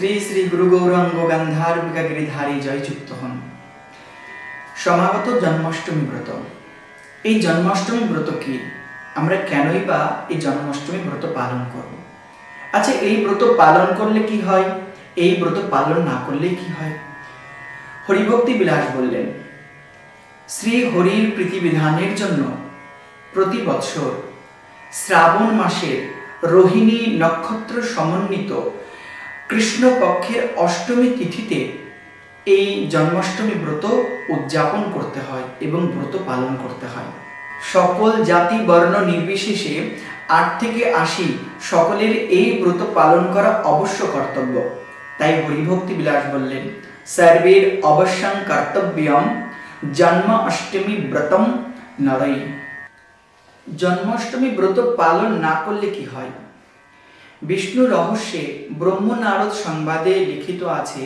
শ্রী শ্রী গুরু গৌরাঙ্গ গান্ধার্বিকা গিরিধারী জয়যুক্ত হন। সমাগত জন্মাষ্টমী ব্রত। এই জন্মাষ্টমী ব্রত কি আমরা কেনই বা এই জন্মাষ্টমী ব্রত পালন করব? আচ্ছা এই ব্রত পালন করলে কি হয়? এই ব্রত পালন না করলে কি হয়? হরিভক্তি বিলাস বললেন, শ্রী হরির প্রীতিবিধানের জন্য প্রতি বৎসর শ্রাবণ মাসের রোহিণী নক্ষত্র সমন্বিত কৃষ্ণপক্ষের অষ্টমী তিথিতে এই জন্মাষ্টমী ব্রত উদযাপন করতে হয় এবং ব্রত পালন করতে হয়। সকল জাতি বর্ণ নির্বিশেষে আট থেকে আশি সকলের এই ব্রত পালন করা অবশ্য কর্তব্য। তাই হরিভক্তি বিলাস বললেন, সর্বের অবশ্যং কর্তব্যম জন্ম অষ্টমী ব্রতম নরই। জন্মাষ্টমী ব্রত পালন না করলে কি হয়? বিষ্ণু রহস্যে ব্রহ্ম নারদ সংবাদে লিখিত আছে,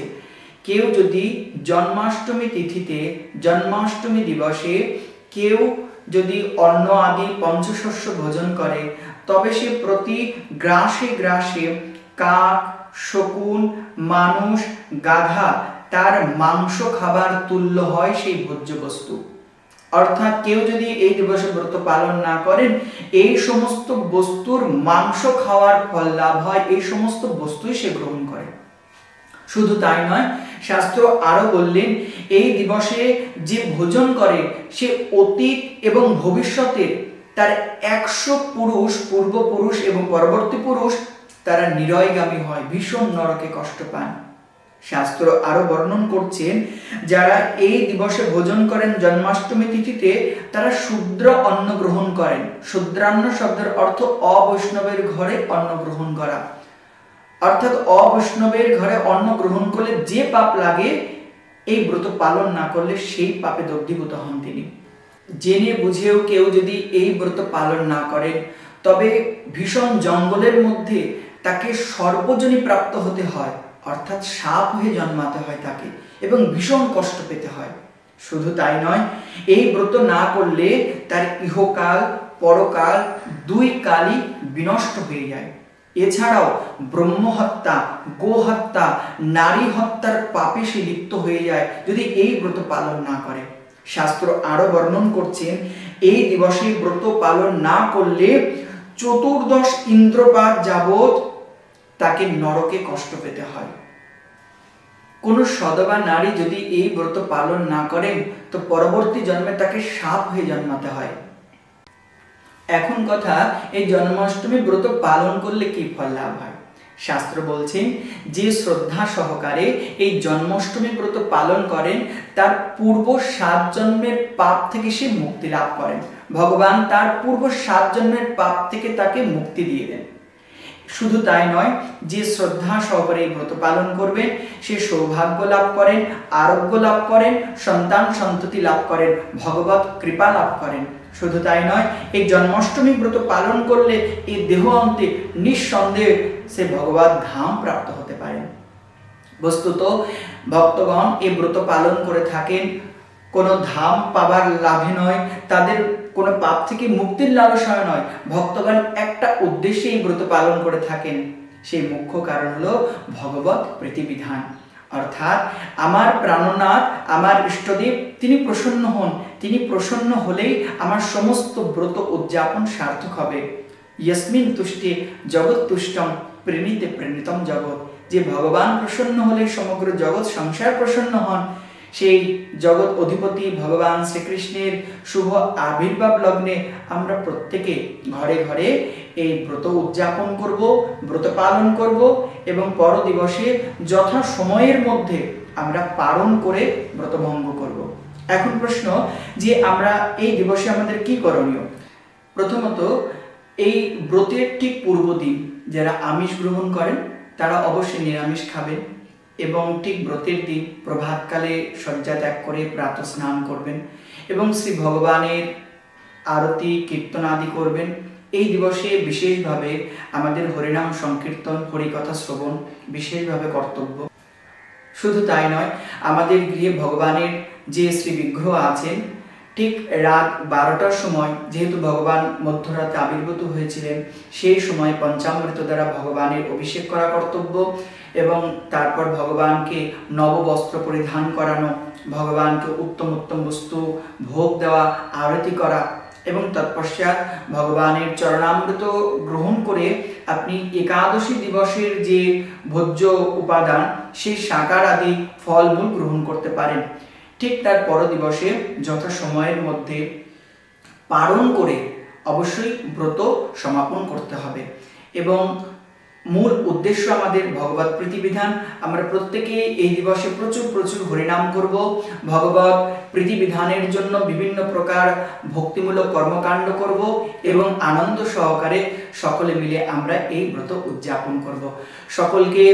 কেউ যদি জন্মাষ্টমী তিথিতে জন্মাষ্টমী দিবসে কেউ যদি অন্ন আদি পঞ্চশস্য ভোজন করে, তবে সে প্রতি গ্রাসে গ্রাসে কাক, শকুন, মানুষ, গাধা তার মাংস খাবার তুল্য হয় সেই ভোজ্য বস্তু অর্থাৎ কেউ যদি এই দিবসে ব্রত পালন না করেন, এই সমস্ত বস্তুর মাংস খাওয়ার ফল লাভ হয়, এই সমস্ত বস্তুই সে গ্রহণ করে। শুধু তাই নয়, শাস্ত্র আরও বললেন, এই দিবসে যে ভোজন করে, সে অতীত এবং ভবিষ্যতের তার একশো পুরুষ, পূর্বপুরুষ এবং পরবর্তী পুরুষ তারা নিরয়গামী হয়, ভীষণ নরকে কষ্ট পান। শাস্ত্র আরও বর্ণন করছেন, যারা এই দিবসে ভোজন করেন জন্মাষ্টমী তিথিতে, তারা শূদ্র অন্ন গ্রহণ করেন। শূদ্রান্ন শব্দের অর্থ অবৈষ্ণবের ঘরে অন্ন গ্রহণ করা। অর্থাৎ অবৈষ্ণবের ঘরে অন্ন গ্রহণ করলে যে পাপ লাগে, এই ব্রত পালন না করলে সেই পাপে দগ্ধীভূত হন তিনি। জেনে বুঝেও কেউ যদি এই ব্রত পালন না করেন, তবে ভীষণ জঙ্গলের মধ্যে তাকে সর্বজনী প্রাপ্ত হতে হয়। অর্থাৎ সাপ হয়ে জন্মাতে হয় তাকে এবং ভীষণ কষ্ট পেতে হয়। শুধু তাই নয়, এই ব্রত না করলে তার ইহকাল, পরকাল দুই কালই বিনষ্ট হয়ে যায়। এছাড়াও ব্রহ্ম হত্যা গো হত্যা নারী হত্যার পাপে সে লিপ্ত হয়ে যায় যদি এই ব্রত পালন না করে। শাস্ত্র আরও বর্ণন করছেন, এই দিবসে ব্রত পালন না করলে চতুর্দশ ইন্দ্রপাত যাবৎ তাকে নরকে কষ্ট পেতে হয়। কোন সদবা নারী যদি এই ব্রত পালন না করেন, তো পরবর্তী জন্মে তাকে সাপ হয়ে জন্মাতে হয়। এখন কথা, এই জন্মাষ্টমী ব্রত পালন করলে কি ফল লাভ হয়? শাস্ত্র বলছেন যে শ্রদ্ধা সহকারে এই জন্মাষ্টমী ব্রত পালন করেন, তার পূর্ব সাত জন্মের পাপ থেকে সে মুক্তি লাভ করেন। ভগবান তার পূর্ব সাত জন্মের পাপ থেকে তাকে মুক্তি দিয়ে দেন। শুধু তাই নয়, যে শ্রদ্ধা সহকারে ব্রত পালন করবেন, সে সৌভাগ্য লাভ করেন, আরোগ্য লাভ করেন, সন্তান সন্ততি লাভ করেন, ভগবত কৃপা লাভ করেন। শুধু তাই নয়, এই জন্মাষ্টমী ব্রত পালন করলে এই দেহ অন্তে নিঃসন্দেহে সে ভগবত ধাম প্রাপ্ত হতে পারেন। বস্তুত, ভক্তগণ এই ব্রত পালন করে থাকেন কোনো ধাম পাবার লাভে নয়, তাদের কোনো পাপ থেকে মুক্তির লালসায় নয়। ভক্তগণ একটা উদ্দেশ্যে এই ব্রত পালন করে থাকেন। সেই মুখ্য কারণ হলো ভগবত প্রীতিবিধান। অর্থাৎ আমার প্রাণনাথ, আমার ইষ্টদেব, তিনি প্রসন্ন হন। তিনি প্রসন্ন হলেই আমার সমস্ত ব্রত উদযাপন সার্থক হবে। ইয়স্মিন তুষ্টে জগৎ তুষ্টম, প্রণীতে প্রণীতম জগৎ। যে ভগবান প্রসন্ন হলে সমগ্র জগৎ সংসার প্রসন্ন হন। সেই জগৎ অধিপতি ভগবান শ্রীকৃষ্ণের শুভ আবির্ভাব লগ্নে আমরা প্রত্যেকে ঘরে ঘরে এই ব্রত উদযাপন করব, ব্রত পালন করব এবং পর দিবসে যথা সময়ের মধ্যে আমরা পালন করে ব্রতভঙ্গ করব। এখন প্রশ্ন যে আমরা এই দিবসে আমাদের কি করণীয়? প্রথমত, এই ব্রতের ঠিক পূর্বদিন যারা আমিষ গ্রহণ করেন, তারা অবশ্যই নিরামিষ খাবেন। এবং ঠিক ব্রতের দিন প্রভাতকালে শয্যা ত্যাগ করে প্রাত স্নান করবেন এবং শ্রী ভগবানের আরতি, কীর্তন আদি করবেন। এই দিবসে বিশেষভাবে আমাদের হরিনাম সংকীর্তন, হরিকথা শ্রবণ বিশেষভাবে কর্তব্য। শুধু তাই নয়, আমাদের গৃহে ভগবানের যে শ্রী বিগ্রহ আছেন ঠিক রাত বারোটার সময় যেহেতু ভগবান মধ্যরাতে আবির্ভূত হয়েছিলেন, সেই সময় পঞ্চামৃত দ্বারা ভগবানের অভিষেক করা কর্তব্য এবং তারপর ভগবানকে নববস্ত্র পরিধান করানো, ভগবানকে উত্তম উত্তম বস্তু, ভোগ দেওয়া, আরতি করা এবং তৎপশ্চাৎ ভগবানের চরণামৃত গ্রহণ করে আপনি একাদশী দিবসের যে ভোজ্য উপাদান, সেই সাকার আদি ফলমূল গ্রহণ করতে পারেন। ঠিক তার পর দিবসে যথা সময়ের মধ্যে পালন করে অবশ্যই ব্রত সমাপন করতে হবে। এবং মূল উদ্দেশ্য আমাদের ভগবত প্রীতিবিধান, আমরা প্রত্যেকে এই দিবসে প্রচুর প্রচুর হরিনাম করব। ভগবত প্রীতিবিধানের জন্য বিভিন্ন প্রকার ভক্তিমূলক কর্মকাণ্ড করব এবং আনন্দ সহকারে সকলে মিলে আমরা এই ব্রত উদযাপন করব। সকলকে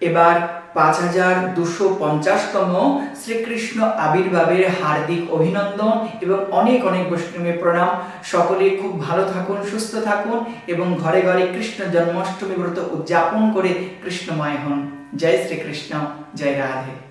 এবার পাঁচ হাজার দুশো পঞ্চাশতম শ্রীকৃষ্ণ আবির্ভাবের হার্দিক অভিনন্দন এবং অনেক অনেক বৈষ্ণবী প্রণাম। সকলে খুব ভালো থাকুন, সুস্থ থাকুন এবং ঘরে ঘরে কৃষ্ণ জন্মাষ্টমী ব্রত উদযাপন করে কৃষ্ণময় হন। জয় শ্রীকৃষ্ণ, জয় রাধে।